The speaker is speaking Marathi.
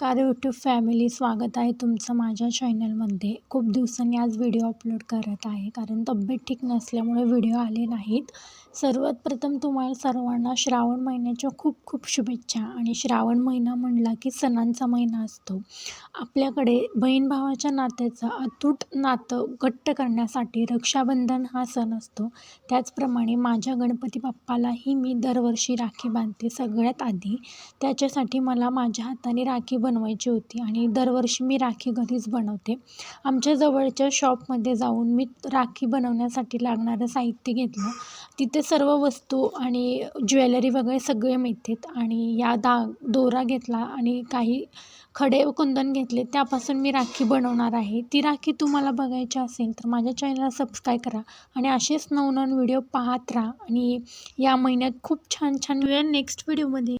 कार यूट्यूब फॅमिली स्वागत आहे तुमचं माझ्या चॅनलमध्ये खूप दिवसांनी आज व्हिडिओ अपलोड करत आहे कारण तब्येत ठीक नसल्यामुळे व्हिडिओ आले नाहीत. सर्वात प्रथम तुम्हाला सर्वांना श्रावण महिन्याच्या खूप खूप शुभेच्छा. आणि श्रावण महिना म्हणला की सणांचा महिना असतो. आपल्याकडे बहीण भावाच्या नात्याचं अतूट नातं घट्ट करण्यासाठी रक्षाबंधन हा सण असतो. त्याचप्रमाणे माझ्या गणपती बाप्पालाही मी दरवर्षी राखी बांधते सगळ्यात आधी. त्याच्यासाठी मला माझ्या हाताने राखी बनवायची होती आणि दरवर्षी मी राखी घरीच बनवते. आमच्या जवळच्या शॉपमध्ये जाऊन मी राखी बनवण्यासाठी लागणारं साहित्य घेतलं. तिथे सर्व वस्तू आणि ज्वेलरी वगैरे सगळे मिळतात. आणि या दा दोरा घेतला आणि काही खडे कुंदन घेतले त्यापासून मी राखी बनवणार आहे. ती राखी तुम्हाला बघायची असेल तर माझ्या चॅनलला सबस्क्राईब करा आणि असेच नवनवीन व्हिडिओ पाहत राहा. आणि या महिन्यात खूप छान छान. वेळ नेक्स्ट व्हिडिओमध्ये